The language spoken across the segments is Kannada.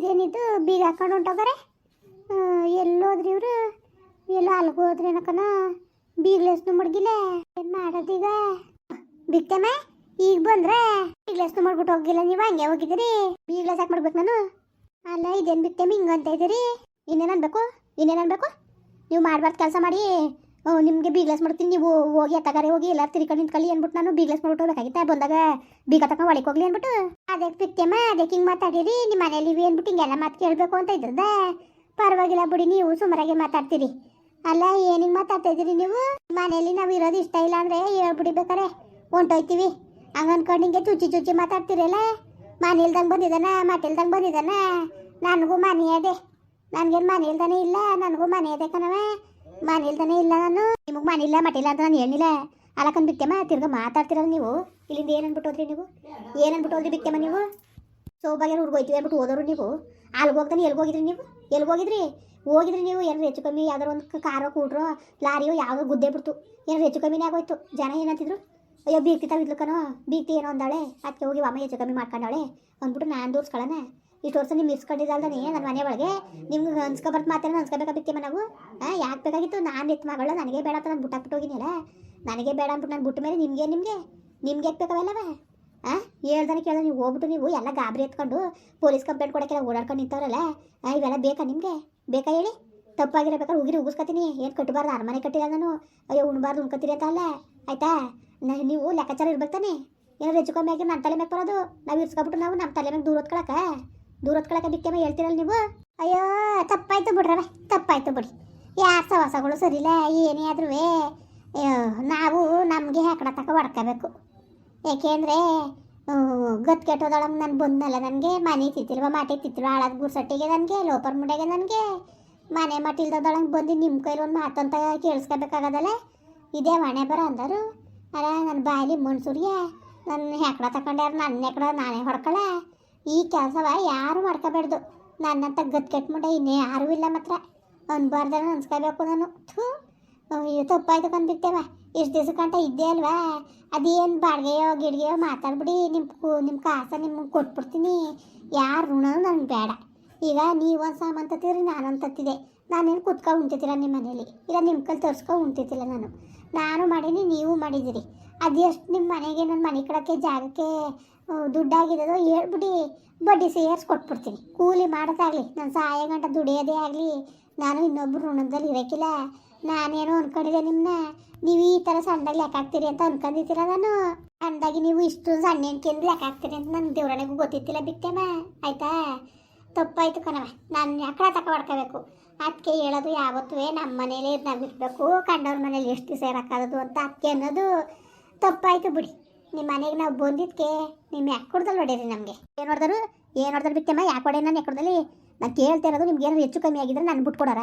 ಇದೇನಿದು ಬೀಗ ಹಾಕೊಂಡು ಹೊಂಟೋಗಾರೆ ಎಲ್ಲೋದ್ರಿ ಇವರು? ಎಲ್ಲ ಅಲ್ಗೆ ಏನಕನ ಬೀಗ್ಲೆಸ್ನು ಮಡ್ಗಿಲ್ಲ ಏನು ಮಾಡೋದೀಗ ಬಿಕ್ತಮ್ಮ ಈಗ ಬಂದ್ರೆ ಬೀಗ್ಲೆಸ್ನು ಮಾಡ್ಬಿಟ್ಟು ಹೋಗಿಲ್ಲ ನೀವು? ಹಂಗೆ ಹೋಗಿದ್ದೀರಿ ಬೀಗ್ಲೆಸ್ ಹಾಕಿ ಮಾಡ್ಬೇಕು ನಾನು? ಅಲ್ಲ, ಇದೇನು ಬಿಕ್ತಮ್ಮ ಹಿಂಗೆ ಅಂತ ಇದ್ದೀರಿ? ಇನ್ನೇನು ಅನ್ಬೇಕು? ಇನ್ನೇನು ಅನ್ಬೇಕು? ನೀವು ಮಾಡ್ಬಾರ್ದು ಕೆಲಸ ಮಾಡಿ. ನಿಮಗೆ ಬೀಗ್ಲೆಸ್ ಮಾಡ್ತೀನಿ. ನೀವು ಹೋಗಿ ಎತ್ತಗಾರೆ ಹೋಗಿ ಎಲ್ಲಾರು ತಿರ್ಕೊಂಡು ನಿಂತ್ಕೊಳ್ಳಿ ಅಂದ್ಬಿಟ್ಟು ನಾನು ಬೀಗ್ಲೆಸ್ ಮಾಡ್ಬಿಟ್ಟು ಬಂದಾಗ ಬೀಗ ತಕ ಒಳಗೆ ಹೋಗ್ಲಿ ಅಂದ್ಬಿಟ್ಟು. ಅದಕ್ಕೆ ಬಿಕ್ತಮ್ಮ ಅದಕ್ಕೆ ಹಿಂಗೆ ಮಾತಾಡಿರಿ, ನಿಮ್ಮ ಮನೇಲಿ ಇವಿ ಅಂದ್ಬಿಟ್ಟು ಹಿಂಗೆಲ್ಲ ಮಾತು ಕೇಳಬೇಕು ಅಂತ ಇದ್ರದ? ಪರವಾಗಿಲ್ಲ ಬಿಡಿ, ನೀವು ಸುಮಾರಾಗಿ ಮಾತಾಡ್ತೀರಿ. ಅಲ್ಲ ಏನಿಗೆ ಮಾತಾಡ್ತಾ ಇದ್ದೀರಿ ನೀವು? ಮನೇಲಿ ನಾವು ಇರೋದು ಇಷ್ಟ ಇಲ್ಲ ಅಂದರೆ ಹೇಳ್ಬಿಡಿ ಬೇಕಾರೆ. ಹೊಂಟೋಯ್ತೀವಿ. ಹಂಗೆ ಅನ್ಕೊಂಡು ಹಿಂಗೆ ಚುಚ್ಚಿ ಚುಚ್ಚಿ ಮಾತಾಡ್ತೀರಲ್ಲ? ಮನೆ ಇಲ್ದಂಗೆ ಬಂದಿದ್ದಾನ ಇಲ್ದಂಗೆ ಬಂದಿದ್ದಾನ? ನನಗೂ ಮನೆ ಅದೇ. ನನಗೇನು ಮನೆ ಇಲ್ದಾನೆ ಇಲ್ಲ, ನನಗೂ ಮನೆ ಅದೇ ಕಣವ ಮನೆ ಇಲ್ದಾನೆ ಇಲ್ಲ ನಾನು. ನಿಮಗೆ ಮನೆಯಿಲ್ಲ, ಮಟ್ಟಿಲ್ಲ ಅಂತ ನಾನು ಹೇಳಿಲ್ಲ ಅಲಕಂದ್ ಬಿತ್ತಮ್ಮ ತಿರ್ಗ ಮಾತಾಡ್ತಿರಲ್ಲ ನೀವು. ಇಲ್ಲಿಂದ ಏನು ಅನ್ಬಿಟ್ಟು ಹೋದ್ರಿ ನೀವು? ಏನು ಅನ್ಬಿಟ್ಟು ಹೋದ್ರಿ ಬಿತ್ತಮ್ಮ ನೀವು ಸೋಬಾಗಿ ಹುಡ್ಗೋಯ್ತೀವಿ ಅಂದ್ಬಿಟ್ಟು ಹೋದರು ನೀವು. ಅಲ್ಲಿಗೆ ಹೋಗ್ತಾನೆ ಎಲ್ಲಿ ಹೋಗಿದ್ರಿ ನೀವು? ಎಲ್ಲಿ ಹೋಗಿದ್ರಿ? ಹೋಗಿದ್ರಿ ನೀವು. ಏನಾರು ಹೆಚ್ಚು ಕಮ್ಮಿ ಯಾವ್ದಾರು ಒಂದು ಕಾರೋ ಕೂಡ್ರೋ ಲಾರಿಯೋ, ಯಾವುದೋ ಗುದ್ದೆ ಬಿಡ್ತು. ಏನಾರು ಹೆಚ್ಚು ಕಮ್ಮಿನೇ ಆಗೋಯ್ತು. ಜನ ಏನಂತಿದ್ರು? ಅಯ್ಯೋ ಬೀಗ್ತಿ ತಾವಿದ್ಲು ಕಣೋ. ಬೀಗ್ತಿ ಏನೋ ಅಂದಾಳೆ. ಅದಕ್ಕೆ ಹೋಗಿ ಅಮ್ಮ ಹೆಚ್ಚು ಕಮ್ಮಿ ಮಾಡ್ಕೊಂಡಾಳೆ. ಅಂದ್ಬಿಟ್ಟು ನಾನು ದೂರ್ಸ್ಕೊಳ್ಳೋಣ ಇಷ್ಟು ವರ್ಷ ನೀವು ನೀ ನನ್ನ ಮನೆ ಒಳಗೆ? ನಿಮ್ಗೆ ಅನ್ಸ್ಕೊಬರ್ತು ಮಾತ್ರ ಅನ್ಸ್ಕೋಬೇಕಾಗಿತ್ತೇಮ ನಾವು ಯಾಕೆ ಬೇಕಾಗಿತ್ತು? ನಾನು ಎತ್ತು ಮಗಳ, ನನಗೆ ಬೇಡ ಅಂತ ನಾನು ಬಿಟ್ಟಾಕ್ಬಿಟ್ಟು ನನಗೆ ಬೇಡ ಅಂದ್ಬಿಟ್ಟು ನಾನು ಬಿಟ್ಟ ಮೇಲೆ ನಿಮಗೆ ನಿಮಗೆ? ನಿಮ್ಗೆ ಯಾಕೆ ಬೇಕಾವೆಲ್ಲವ ಹಾಂ ಹೇಳ್ದಾನೆ ಕೇಳ್ದೆ ನೀವು, ಹೋಗ್ಬಿಟ್ಟು ನೀವು, ಎಲ್ಲ ಗಾಬರಿ ಎತ್ಕೊಂಡು ಪೊಲೀಸ್ ಕಂಪ್ಲೇಂಟ್ ಕೊಡೋಕ್ಕೆಲ್ಲ ಓಡಾಡ್ಕೊಂಡು ನಿಂತವ್ರಲ್ಲ? ಇವೆಲ್ಲ ಬೇಕಾ ನಿಮಗೆ? ಬೇಕಾ ಹೇಳಿ? ತಪ್ಪಾಗಿರಬೇಕಾದ್ರೆ ಉಗಿರಿ ಉಗಿಸ್ಕೊತೀನಿ. ಏನು ಕಟ್ಟಬಾರ್ದು, ಅರಮನೆ ಕಟ್ಟಿಲ್ಲ ನಾನು. ಅಯ್ಯೋ, ಉಣ್ಬಾರ್ದು, ಉಣ್ಕೊತೀರಿ ಅಂತ ಅಲ್ಲ? ಆಯ್ತಾ? ನೀವು ಲೆಕ್ಕಾಚಾರ ಇರ್ಬೇಕು ತಾನೆ? ಏನಾದ್ರು ಹೆಚ್ಚು ಕಮ್ಮಿ ಆಗಿ ನನ್ನ ತಲೆ ಮೇಲೆ ಬರೋದು. ನಾವು ಇರ್ಸ್ಕೊಬಿಟ್ಟು ನಾವು ನಮ್ಮ ತಲೆ ಮೇಲೆ ದೂರ ಹೊತ್ಕೊಳಕ? ದೂರ ಹೊತ್ಕೊಳಕ ಬಿಕ್ಕೇಮ ಹೇಳ್ತಿರಲ್ಲ ನೀವು? ಅಯ್ಯೋ, ತಪ್ಪಾಯ್ತು ಬಿಡ್ರವೆ ತಪ್ಪಾಯ್ತು ಬಿಡಿ ಯಾರು ಸವಾಸಗಳು ಸರಿಲ್ಲ ಏನೇ ಆದ್ರೂ ನಾವು ನಮಗೆ ಹಾಕಡ ತಕ ಹೊಡ್ಕೋಬೇಕು. ಏಕೆಂದರೆ ಗತ್ ಕೆಟ್ಟೋದೊಳಗೆ ನಾನು ಬಂದಲ್ಲ ನನಗೆ, ಮನೆ ತಿತ್ತಿಲ್ವ, ಮಾಟಿ ತಿತ್ತಿಲ್ವ ಆಳದ ಗುರ್ಸಟ್ಟಿಗೆ ನನಗೆ, ಲೋಪರ್ ಮುಂಡೆಗೆ ನನಗೆ. ಮನೆ ಮಟ್ಟಿಲ್ದೊಳಗೆ ಬಂದು ನಿಮ್ಮ ಕೈಲಿ ಒಂದು ಮಾತಂತ ಕೇಳಿಸ್ಕೋಬೇಕಾಗದಲ್ಲ ಇದೇ ಮನೆ ಬರ ಅಂದರು. ಅರ ನನ್ನ ಬಾಯಲ್ಲಿ ಮಣ್ಸೂರ್ಯ ನನ್ನ ಹೆಕಡ ತಕೊಂಡ್ಯಾರ ನನ್ನ ಹೆಕಡ ನಾನೇ ಹೊಡ್ಕೊಳ? ಈ ಕೆಲಸವ ಯಾರು ಮಾಡ್ಕೋಬಾರ್ದು ನನ್ನಂತ ಗತ್ ಕೆಟ್ಟ ಮುಂಡೆ ಇನ್ನೇ ಯಾರೂ ಇಲ್ಲ ಮಾತ್ರ. ಅನ್ಬಾರ್ದನ ಅನ್ಸ್ಕೋಬೇಕು ನಾನು. ಥೂ, ಅಯ್ಯೋ, ತಪ್ಪಾಯ್ತು ಕಂದ್ಬಿಟ್ಟೆವ. ಇಷ್ಟು ದಿವಸ ಕಂಟ ಇದ್ದೇ ಅಲ್ವಾ? ಅದೇನು ಬಾಡಿಗೆಯೋ, ಗಿಡ್ಗೆಯೋ ಮಾತಾಡ್ಬಿಡಿ. ನಿಮ್ಮ ನಿಮ್ಮ ಕಾಸ ನಿಮ್ಗೆ ಕೊಟ್ಬಿಡ್ತೀನಿ. ಯಾರು ಋಣನೂ ನನಗೆ ಬೇಡ. ಈಗ ನೀವೊಂದು ಸಾಮಾನು ತತ್ತಿದ್ರಿ, ನಾನೊಂದು ತತ್ತಿದೆ. ನಾನೇನು ಕುತ್ಕೊ ಉಣ್ತಿದ್ದೀರ ನಿಮ್ಮ ಮನೇಲಿ? ಇಲ್ಲ ನಿಮ್ಮ ಕೈಲಿ ತರ್ಸ್ಕೊ ನಾನು. ನಾನು ಮಾಡೀನಿ, ನೀವು ಮಾಡಿದ್ದೀರಿ. ಅದೆಷ್ಟು ನಿಮ್ಮ ಮನೆಗೆ ನನ್ನ ಮನೆ ಕಡಕ್ಕೆ, ಜಾಗಕ್ಕೆ ಆ, ಹೇಳ್ಬಿಟ್ಟು ಬಡ್ಡಿ ಸೇರ್ಸಿ ಕೊಟ್ಬಿಡ್ತೀನಿ ಕೂಲಿ ಮಾಡೋದಾಗಲಿ ನನ್ನ ಸಹಾಯ ಗಂಟ ದುಡಿಯೋದೇ ಆಗಲಿ ನಾನು ಇನ್ನೊಬ್ಬರು ಋಣದಲ್ಲಿ ಇರೋಕ್ಕಿಲ್ಲ ನಾನೇನೋ ಅನ್ಕೊಂಡಿದ್ದೆ ನಿಮ್ಮನ್ನ ನೀವು ಈ ಥರ ಸಣ್ಣದಾಗಿ ಲೆಕ್ಕ ಹಾಕ್ತೀರಿ ಅಂತ ಅನ್ಕೊಂಡಿದ್ದೀರ ನಾನು? ಅಂದಾಗಿ ನೀವು ಇಷ್ಟು ಸಣ್ಣ ಹೆಣ್ಕೆಂದು ಲೆಕ್ಕ ಹಾಕ್ತೀರಿ ಅಂತ ನನ್ನ ದೇವ್ರನಿಗೂ ಗೊತ್ತಿತ್ತಿಲ್ಲ ಬಿಟ್ಟೆಮ್ಮ ಆಯ್ತಾ? ತಪ್ಪಾಯ್ತು ಕಣವ ನಾನು ತಕ ಮಾಡ್ಕೋಬೇಕು ಅದಕ್ಕೆ ಹೇಳೋದು ಯಾವತ್ತೂ ನಮ್ಮ ಮನೇಲೇ ನಾವು ಇರಬೇಕು. ಕಂಡವ್ರ ಮನೇಲಿ ಎಷ್ಟು ದಿವಸ ಇರೋಕ್ಕಾಗೋದು ಅಂತ ಅದಕ್ಕೆ ಅನ್ನೋದು ತಪ್ಪಾಯಿತು ಬಿಡಿ. ನಿಮ್ಮ ಮನೆಗೆ ನಾವು ಬಂದಿದ್ಕೆ ನಿಮ್ಮ ಯಾಕೊಡ್ದಲ್ಲಿ ಹೊಡೀರಿ ನಮಗೆ? ಏನು ಹೊಡೆದ್ರು? ಏನು ಹೊಡೆದ್ರು ಬಿಟ್ಟೆಮ್ಮ? ಯಾಕೆ ಹೊಡೆ ನಾನು ಯಾಕೊಡ್ದಲ್ಲಿ? ನಾನು ಕೇಳ್ತಾ ಇರೋದು ನಿಮ್ಗೆ ಏನಾದ್ರು ಹೆಚ್ಚು ಕಮ್ಮಿ ಆಗಿದ್ರೆ ನಾನು ಬಿಟ್ಕೊಡೋರ.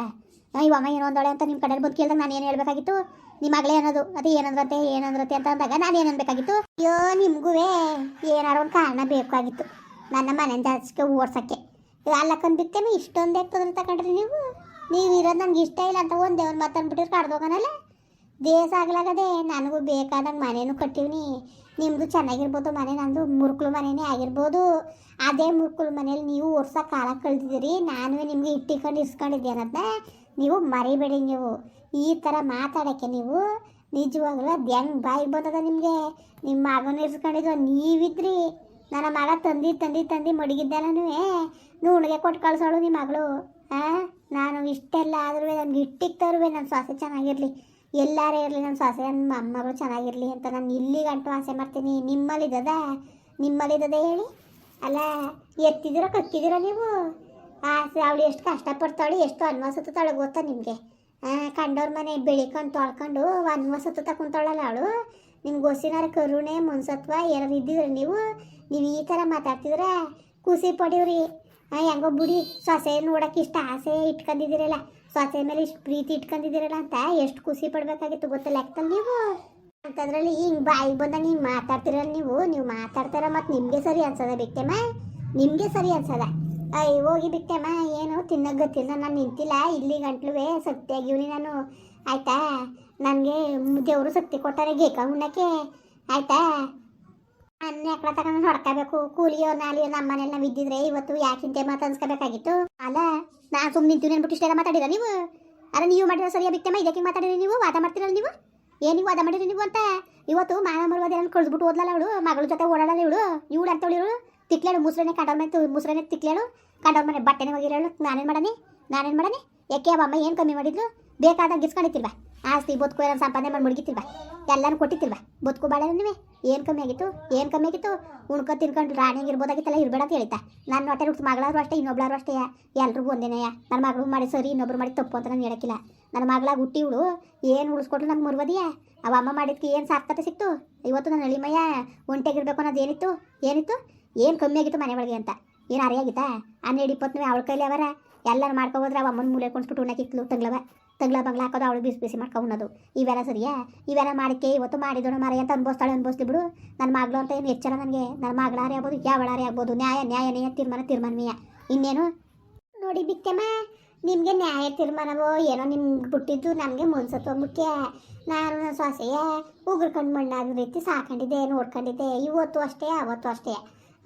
ಇವ ಅಮ್ಮ ಏನೋ ಒಂದೊಳೆ ಅಂತ ನಿಮ್ಮ ಕಡೆಯಲ್ಲಿ ಬಂದು ಕೇಳಿದಾಗ ನಾನು ಏನು ಹೇಳ್ಬೇಕಾಗಿತ್ತು? ನಿಮ್ಮ ಮಗಳೇ ಅನ್ನೋದು, ಅದೇ ಏನಂದ್ರತೆ ಏನಂದ್ರತೆ ಅಂತ ಅಂದಾಗ ನಾನು ಏನು ಅನ್ಬೇಕಾಗಿತ್ತು? ಅಯ್ಯೋ ನಿಮಗೂ ಏನಾರು ಒಂದು ಕಾರಣ ಬೇಕಾಗಿತ್ತು ನನ್ನ ಮನೆಯಿಂದ ಜಾಸ್ತಿ ಓಡ್ಸೋಕ್ಕೆ. ಅಲ್ಲಕ್ಕಂದು ಬಿತ್ತೇನು ಇಷ್ಟೊಂದು ತೊಂದರೆ ತಗೊಂಡ್ರಿ ನೀವು? ನೀವು ಇರೋದು ನಂಗೆ ಇಷ್ಟ ಇಲ್ಲ ಅಂತ ಒಂದೇ ಒಂದು ಮಾತಂದ್ಬಿಟ್ಟಿರು ಕಡ್ದೋಗನಲ್ಲ ದೇಶ ಆಗ್ಲಾಗದೆ ನನಗೂ ಬೇಕಾದಂಗೆ ಮನೇನು ಕಟ್ಟಿವ್ನಿ. ನಿಮ್ಮದು ಚೆನ್ನಾಗಿರ್ಬೋದು ಮನೆ, ನಂದು ಮುರುಕುಳು ಮನೆನೇ ಆಗಿರ್ಬೋದು. ಅದೇ ಮುರುಕಲು ಮನೇಲಿ ನೀವು ವರ್ಷ ಕಾಲ ಕಳೆದಿದ್ದೀರಿ ನಾನು ನಿಮಗೆ ಇಟ್ಟಿಕೊಂಡು ಇಸ್ಕೊಂಡಿದ್ದೆ ನೀವು ಮರಿಬೇಡಿ ನೀವು. ಈ ಥರ ಮಾತಾಡೋಕ್ಕೆ ನೀವು ನಿಜವಾಗ್ಲೂ ಅದು ಹೆಂಗೆ ಬಾಯಿ ಬಂದದ ನಿಮಗೆ? ನಿಮ್ಮ ಮಗನ ಇಸ್ಕೊಂಡಿದ್ರು ನೀವಿದ್ರಿ. ನನ್ನ ಮಗ ತಂದು ತಂದು ತಂದು ನೀವು. ಉಣಗೆ ಕೊಟ್ಟು ಕಳ್ಸೋಳು ನಿಮ್ಮ ಮಗಳು. ಹಾಂ ನಾನು ಇಷ್ಟೆಲ್ಲ ಆದ್ರೂ ನನಗೆ ಇಟ್ಟಿಗೆ ತರುವೆ, ನನ್ನ ಸ್ವಾಸ್ಥ್ಯ ಚೆನ್ನಾಗಿರಲಿ. ಎಲ್ಲಾರೇ ಇರಲಿ ನನ್ನ ಸೊಸೆ ನನ್ನ ಮೊಮ್ಮಗಳು ಚೆನ್ನಾಗಿರಲಿ ಅಂತ ನಾನು ಇಲ್ಲಿ ಗಂಟು ಆಸೆ ಮಾಡ್ತೀನಿ. ನಿಮ್ಮಲ್ಲಿದ್ದದ? ನಿಮ್ಮಲ್ಲಿದ್ದದ ಹೇಳಿ? ಅಲ್ಲ, ಎತ್ತಿದ್ದೀರೋ, ಕಕ್ಕಿದ್ದೀರೋ ನೀವು? ಆಸೆ, ಅವಳು ಎಷ್ಟು ಕಷ್ಟಪಡ್ತಾಳೆ, ಎಷ್ಟು ಅನ್ವಸುತ್ತಾಳೆ ಗೊತ್ತಾ ನಿಮಗೆ? ಕಂಡವ್ರ ಮನೆ ಬೆಳಿಕೊಂಡು ತೊಳ್ಕೊಂಡು ಅನ್ವಸತ್ತು ಕುಂತಾಳಲ್ಲ ಅವಳು? ನಿಮ್ಗೆ ಗೊಸಿನಾರ ಕರುಣೆ, ಮನ್ಸತ್ವ ಏನಾರು ಇದ್ದಿದ್ರೆ ನೀವು? ನೀವು ಈ ಥರ ಮಾತಾಡ್ತಿದ್ರೆ? ಖುಷಿ ಪಡೀವ್ರಿ. ಹಾಂ ಹೆಂಗೋ ಬಿಡಿ, ಸೊಸೆ ನೋಡಕ್ಕೆ ಇಷ್ಟ ಆಸೆ ಇಟ್ಕೊಂಡಿದ್ದೀರಲ್ಲ ಸೊಸೆ ಮೇಲೆ ಇಷ್ಟು ಪ್ರೀತಿ ಇಟ್ಕೊಂಡಿದ್ದೀರಲ್ಲ ಅಂತ ಎಷ್ಟು ಖುಷಿ ಪಡ್ಬೇಕಾಗಿತ್ತು ಗೊತ್ತಲ್ಲ ಲೆಕ್ಕದಲ್ಲಿ ನೀವು? ಅಂತದ್ರಲ್ಲಿ ಹಿಂಗೆ ಬಾಯಿಗೆ ಬಂದಾಗ ಹಿಂಗೆ ಮಾತಾಡ್ತಿರಲ್ಲ ನೀವು. ನೀವು ಮಾತಾಡ್ತಾರ ಮತ್ತು ನಿಮಗೆ ಸರಿ ಅನ್ಸದ ಬಿಟ್ಟೆಮ್ಮ? ನಿಮಗೆ ಸರಿ ಅನ್ಸದ. ಅಯ್ಯ ಹೋಗಿ ಬಿಟ್ಟೆಮ್ಮ. ಏನು ತಿನ್ನೋಕೆ ಗೊತ್ತಿಲ್ಲ, ನಾನು ನಿಂತಿಲ್ಲ. ಇಲ್ಲಿ ಗಂಟ್ಲುವೆ ಸತ್ಯಾಗಿವ್ನಿ ನಾನು. ಆಯ್ತಾ? ನನಗೆ ದೇವರು ಸತ್ಯ ಕೊಟ್ಟಾರೆ ಗೇಕ ಉಣ್ಣಕ್ಕೆ? ಆಯ್ತಾ? ಅನ್ನ ತಗೊಂಡು ಹೊಡ್ಕೋಬೇಕು? ಕೂಲಿಯೋ, ನಾಲಿಯೋ ನಮ್ಮ ಮನೇಲಿ ನಾವು ಇದ್ದಿದ್ರೆ ಇವತ್ತು ಯಾಕಿಂತೆ ಮಾತು ಅನ್ಸ್ಕೋಬೇಕಾಗಿತ್ತು? ಅಲ್ಲ, ನಾನು ಸುಮ್ಮನೆ ನಿಂತು ನೆನ್ಬಿಟ್ಟು ಇಷ್ಟೆಲ್ಲ ಮಾತಾಡಿರ ನೀವು? ಅರೆ, ನೀವು ಮಾಡಿರೋ ಸರಿಯಾಗಿ ಬಿಕ್ತಮ್ಮ ಇದಕ್ಕೆ ಮಾತಾಡಿರಿ ನೀವು? ವಾದ ಮಾಡ್ತೀರಲ್ಲ ನೀವು? ಏನಿಗೆ ವಾದ ಮಾಡಿರಿ ನೀವು ಅಂತ? ಇವತ್ತು ಮಾನ ಮರುವುದೇನು ಕಳ್ದ್ಬಿಟ್ಟು ಓದ್ಲಲ್ಲ ಅವಳು, ಮಗಳ ಜೊತೆ ಓಡಾಡಲ್ಲ ಇವಳು? ಇವಳು ಹೇಳಿ ಇವಳು? ತಿಕ್ಲೇಳು ಮುಸ್ರನೆ ಕಂಡವ್ರ ಮನೆ ಮುಸ್ರನೆ ತಿಕ್ಲೇಳು ಕಂಡವ್ರ ಮನೆ ಬಟ್ಟೆನೇ ಹೋಗಿರೋಳು ನಾನೇನು ಮಾಡನಿ ನಾನೇನು ಮಾಡನಿ ಯಾಕೆ ಅಮ್ಮ ಏನು ಕಮ್ಮಿ ಮಾಡಿದ್ರು ಬೇಕಾದಾಗ ಗಿಸ್ಕೊಂಡಿತ್ತಿಲ್ವಾ ಆಸ್ತಿ ಬದುಕು ಏನೋ ಸಂಪಾದನೆ ಮಾಡಿ ಮುಳುಗಿತಿಲ್ವಾ? ಎಲ್ಲಾನು ಕೊಟ್ಟಿತಿಲ್ವಾ? ಬದುಕು ಬಾಳೆ ನೀವೇ ಏನು ಕಮ್ಮಿ ಆಗಿತ್ತು? ಏನು ಕಮ್ಮಿ ಆಗಿತ್ತು? ಉಣ್ಕೊ ತಿನ್ಕೊಂಡು ರಾಣಿಗೆ ಇರ್ಬೋದಾಗಿತ್ತಲ್ಲ, ಇರ್ಬೇಡ ಅಂತ ಹೇಳ್ತಾ ನನ್ನ ಹೊಟ್ಟೆ ಹುಟ್ಟು ಮಗಳಾದ್ರು ಅಷ್ಟೇ, ಇನ್ನೊಬ್ಳಾದ್ರು ಅಷ್ಟೇ ಎಲ್ರಿಗೂ ಒಂದೇನೆಯ ನನ್ನ ಮಗಳು ಮಾಡಿ ಸರಿ, ಇನ್ನೊಬ್ರು ಮಾಡಿ ತಪ್ಪು ಅಂತ ನಾನು ಹೇಳಕ್ಕಿಲ್ಲ. ನನ್ನ ಮಗಳಾಗ ಹುಟ್ಟಿ ಹುಳು ಏನು ಉಳಿಸ್ಕೊಟ್ರು ನಂಗೆ ಮುರ್ವದಿಯಾ? ಅವ ಅಮ್ಮ ಮಾಡಿದ್ಕೆ ಏನು ಸಾರ್ಥಕತೆ ಸಿಕ್ತು? ಇವತ್ತು ನನ್ನ ಅಳಿಮಯ್ಯ ಒಂಟೆಗಿರ್ಬೇಕು ಅನ್ನೋದು ಏನಿತ್ತು? ಏನಿತ್ತು? ಏನು ಕಮ್ಮಿ ಆಗಿತ್ತು ಮನೆ ಒಳಗೆ ಅಂತ? ಏನು ಅರಿಯಾಗಿತ್ತಾ? ಹನ್ನೆರಡು ಇಪ್ಪತ್ತು ಅವಳ ಕೈಲಿ ಅವರ. ಎಲ್ಲರೂ ಮಾಡ್ಕೊಬೋದ್ರೆ ಅವ ಮುಂದೆ ಮೂಲೆ ಕೊಂಡ್ಸ್ಬಿಟ್ಟು ಉಣ್ಣಕ್ಕಿತ್ತು ತಂಗ್ಲವ ತಂಗ್ಲ ಬಂಗ್ಲ ಹಾಕೋದು ಅವಳು ಬಿಸಿ ಬಿಸಿ ಮಾಡ್ಕೊ ಉಣ್ಣೋದು. ಇವೆಲ್ಲ ಸರಿಯಾ? ಇವೆಲ್ಲ ಮಾಡಿಕೆ ಇವತ್ತು ಮಾಡಿದೋಣ ಮಾರ ಅಂತ ಅನ್ಬೋಸ್ತಾಳೆ, ಅನ್ಬೋಸ್ಲಿ ಬಿಡು. ನನ್ನ ಮಗಳು ಅಂತ ಏನು ಎಚ್ಚರ ನನಗೆ? ನನ್ನ ಮಗಳಾರೇ ಆಗ್ಬೋದು ಯಾವಳಾರೇ ಆಗ್ಬೋದು? ನ್ಯಾಯ ನ್ಯಾಯ ನ್ಯಾಯ ತೀರ್ಮಾನ, ತೀರ್ಮಾನವೀಯ? ಇನ್ನೇನು? ನೋಡಿ ಬಿಕ್ಕಮ್ಮ ನಿಮಗೆ ನ್ಯಾಯ ತೀರ್ಮಾನವೋ ಏನೋ ನಿಮ್ಗೆ ಬಿಟ್ಟಿದ್ದು ನಮಗೆ ಮುನ್ಸತ್ವ ಮುಖ್ಯ. ನಾನು ನನ್ನ ಸೊಸೆಯ ಉಗುರು ಕಣ್ಣು ಮಣ್ಣಾದ ರೀತಿ ಸಾಕೊಂಡಿದ್ದೆ, ನೋಡ್ಕೊಂಡಿದ್ದೆ. ಇವತ್ತು ಅಷ್ಟೇ, ಅವತ್ತು ಅಷ್ಟೇ.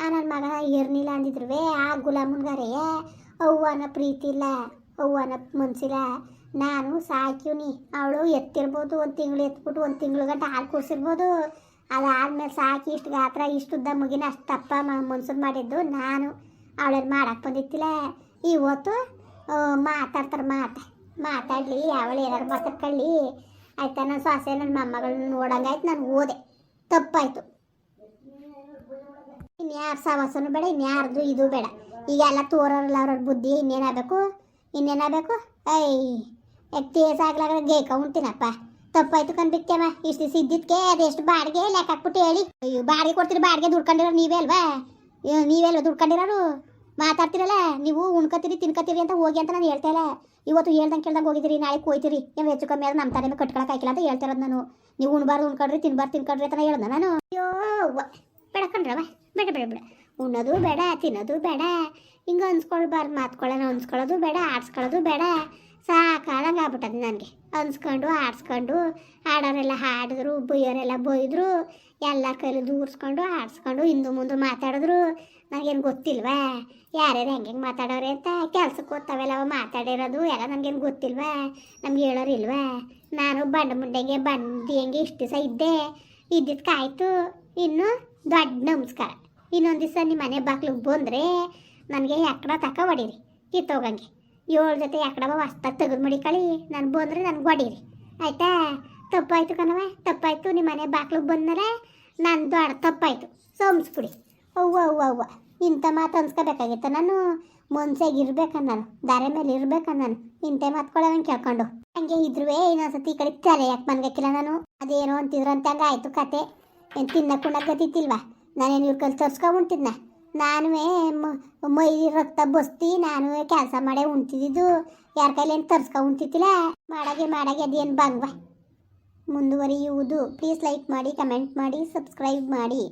ಆ ನನ್ನ ಮಗ ಇರ್ನಿಲ್ಲ ಅಂದಿದ್ರು ಆ ಗುಲಾಮನ್ಗಾರೆ ಅವ್ವನ ಪ್ರೀತಿ ಇಲ್ಲ ಅವ್ವನ ಮನ್ಸಿಲ್ಲ ನಾನು ಸಾಕಿವ್ನಿ ಅವಳು ಎತ್ತಿರ್ಬೋದು, ಒಂದು ತಿಂಗಳು ಎತ್ಬಿಟ್ಟು ಒಂದು ತಿಂಗಳು ಗಂಟೆ ಹಾಲು ಕುಡಿಸಿರ್ಬೋದು. ಅದಾದ್ಮೇಲೆ ಸಾಕಿ ಇಷ್ಟು ಗಾತ್ರ, ಇಷ್ಟು ಉದ್ದ ಮುಗಿನ ಅಷ್ಟು ತಪ್ಪ ಮನ್ಸೂರು ಮಾಡಿದ್ದು ನಾನು. ಅವಳೇನು ಮಾಡಕ್ಕೆ ಬಂದಿತ್ತಿಲ್ಲ ಇವತ್ತು ಮಾತಾಡ್ತಾರೆ ಮಾತು. ಮಾತಾಡಲಿ, ಅವಳು ಏನಾರು ಮಾತಾಡ್ಕೊಳ್ಳಿ ಆಯ್ತಾ ನನ್ನ ಸೊಸೆ ನನ್ನ ಮೊಮ್ಮಗಳನ್ನ ನೋಡಂಗಾಯ್ತು ನಾನು ಓದೆ. ತಪ್ಪಾಯ್ತು. ಇನ್ಯಾರ ಸವಾಸನೂ ಬೇಡ, ಇನ್ಯಾರ್ದು ಇದು ಬೇಡ. ಈಗ ಎಲ್ಲ ತೋರಲ್ಲ ಅವ್ರ ಬುದ್ಧಿ ಇನ್ನೇನಾಗಬೇಕು? ಇನ್ನೇನಾಗಬೇಕು? ಐ ತೇಜ್ ಆಗ್ಲಾಗ ಗೇಕ ಉಂಟಿನಪ್ಪ ತಪ್ಪಾಯ್ತು ಕಣ್ಬಿತ್ತೇವ ಇಷ್ಟು ಸಿದ್ದಿದ್ಕೆ ಅದೆಷ್ಟು ಬಾಡಿಗೆ ಲೆಕ್ಕ ಹಾಕ್ಬಿಟ್ಟು ಹೇಳಿ. ಅಯ್ಯೋ, ಬಾಡಿಗೆ ಕೊಡ್ತೀರಿ, ಬಾಡಿಗೆ ದುಡ್ಕೊಂಡಿರೋ ನೀವೇ ಅಲ್ವಾ? ನೀವೇ ಅಲ್ವಾ ದುಡ್ಕೊಂಡಿರೋರು? ಮಾತಾಡ್ತಿರಲ್ಲ, ನೀವು ಉಣ್ಕತ್ತೀರಿ, ತಿನ್ಕತ್ತೀರಿ ಅಂತ ಹೋಗಿ ಅಂತ ನಾನು ಹೇಳ್ತಾ ಇಲ್ಲ. ಇವತ್ತು ಹೇಳ್ದಂಗೆ ಕೇಳ್ದಂಗೆ ಹೋಗಿದ್ದೀರಿ, ನಾಳೆ ಹೋಯ್ತೀರಿ ಏನು ಹೆಚ್ಚು ಕಮ್ಮಿ ಆದ್ರೆ ನಮ್ಮ ತಾನೇ ಕಟ್ಕೊಳಕ್ಕೆ ಹಾಕಿಲ್ಲ ಅಂತ ಹೇಳ್ತಿರೋದು ನಾನು. ನೀವು ಉಣ್ಬಾರ್ದು, ಉಣ್ಕೊಡ್ರಿ, ತಿನ್ಬಾರ್ದು, ತಿನ್ಕೊಡ್ರಿ ಅಂತ ಹೇಳ್ದೆ ನಾನು. ಅಯ್ಯೋ ಬೇಡ ಬೇಡ ಬೇಡ ಬೇಡ. ಉಣ್ಣೋದು ಬೇಡ, ತಿನ್ನೋದು ಬೇಡ, ಹಿಂಗೆ ಅನ್ಸ್ಕೊಳ್ಬಾರ್ದು ಮಾತ್ಕೊಳ್ಳೋಣ ಅನ್ಸ್ಕೊಳ್ಳೋದು ಬೇಡ ಆಡ್ಸ್ಕೊಳ್ಳೋದು ಬೇಡ. ಸಾಕಾದಂಗೆ ಆಗ್ಬಿಟ್ಟದು ನನಗೆ. ಅನ್ಸ್ಕೊಂಡು, ಆಡ್ಸ್ಕೊಂಡು ಹಾಡೋರೆಲ್ಲ ಹಾಡಿದ್ರು, ಬೈಯೋರೆಲ್ಲ ಬೈದ್ರು, ಎಲ್ಲ ಕೈಲಿ ದೂರಿಸ್ಕೊಂಡು, ಆಡ್ಸ್ಕೊಂಡು, ಹಿಂದು ಮುಂದೆ ಮಾತಾಡಿದ್ರು. ನನಗೇನು ಗೊತ್ತಿಲ್ವಾ? ಯಾರ್ಯಾರು ಹೆಂಗೆ ಹೆಂಗೆ ಮಾತಾಡೋರೆ ಅಂತ? ಕೆಲ್ಸಕ್ಕೆ ಓದ್ತಾವೆಲ್ಲ ಅವ ಮಾತಾಡಿರೋದು, ಎಲ್ಲ ನನಗೇನು ಗೊತ್ತಿಲ್ವಾ? ನಮ್ಗೆ ಹೇಳೋರಿಲ್ವಾ ನಾನು ಬಂಡ ಮುಂಡೆಗೆ ಬಂದು ಹೆಂಗೆ ಇಷ್ಟು ದಿವಸ ಇದ್ದೆ. ಇದ್ದಿದ್ದಕ್ಕಾಯ್ತು ಇನ್ನು ದೊಡ್ಡ ನಮಸ್ಕಾರ. ಇನ್ನೊಂದು ದಿವಸ ನಿಮ್ಮ ಮನೆ ಬಾಗ್ಲಿಗೆ ಬಂದರೆ ನನಗೆ ಎಕ್ಕಡ ತಕ ಹೊಡೀರಿ ಕಿತ್ತೋಗಂಗೆ. ಏಳು ಜೊತೆ ಎಕ್ಕಡವ ಹೊಸ್ತಾಗಿ ತೆಗೆದು ಮಡಿಕಳಿ ನಾನು ಬಂದರೆ ನನಗೆ ಹೊಡೀರಿ ಆಯಿತಾ? ತಪ್ಪಾಯ್ತು ಕಣವ ತಪ್ಪಾಯ್ತು. ನಿಮ್ಮ ಮನೆ ಬಾಗ್ಲಿಗೆ ಬಂದ್ಮೇಲೆ ನಾನು ದೊಡ್ಡ ತಪ್ಪಾಯ್ತು. ಸೋಮಿಸ್ಬಿಡಿ. ಅವ್ವ ಅವ್ವ ಅವ್ವ. ಇಂಥ ಮಾತು ಅನ್ಸ್ಕೋಬೇಕಾಗಿತ್ತು ನಾನು. ಮನ್ಸಾಗ ಇರ್ಬೇಕ ನಾನು ದಾರೆ ಮೇಲೆ ಇರ್ಬೇಕ ನಾನು ಇಂಥ ಮಾತ್ಕೊಳ್ಳೋವಂಗೆ ಕೇಳ್ಕೊಂಡು. ಹಂಗೆ ಇದ್ರುವೇ ಇನ್ನೊಂದ್ಸತಿ ಈ ಕಡೆ ತಲೆ ಯಾಕೆ ಮನ್ಗಕ್ಕಿಲ್ಲ ನಾನು? ಅದೇನೋ ಅಂತಿದ್ರಂತ ಹಂಗೆ ಆಯಿತು ಕತೆ. ಏನು ತಿನ್ನಕ್ಕುಣ್ಣಕ್ಕೆ ಗತಿತ್ತಿಲ್ವಾ ನಾನೇನು ಇವ್ರ ಕಲ್ ಉಂಟಿದ್ನ ನಾನು ಮೈ ರಕ್ತ ಬಸ್ತಿ ನಾನು ಕೆಲಸ ಮಾಡೇ ಉಣ್ತಿದ್ದು ಯಾರ ಏನು ತರ್ಸ್ಕೊ ಉಣ್ತಿತ್ತಿಲ್ಲ ಮಾಡಾಗೆ ಮಾಡಾಗೆ ಅದೇನು ಬಂಗ್ವಾ ಮುಂದುವರಿಯುವುದು. ಪ್ಲೀಸ್ ಲೈಕ್ ಮಾಡಿ ಕಮೆಂಟ್ ಮಾಡಿ ಸಬ್ಸ್ಕ್ರೈಬ್ ಮಾಡಿ.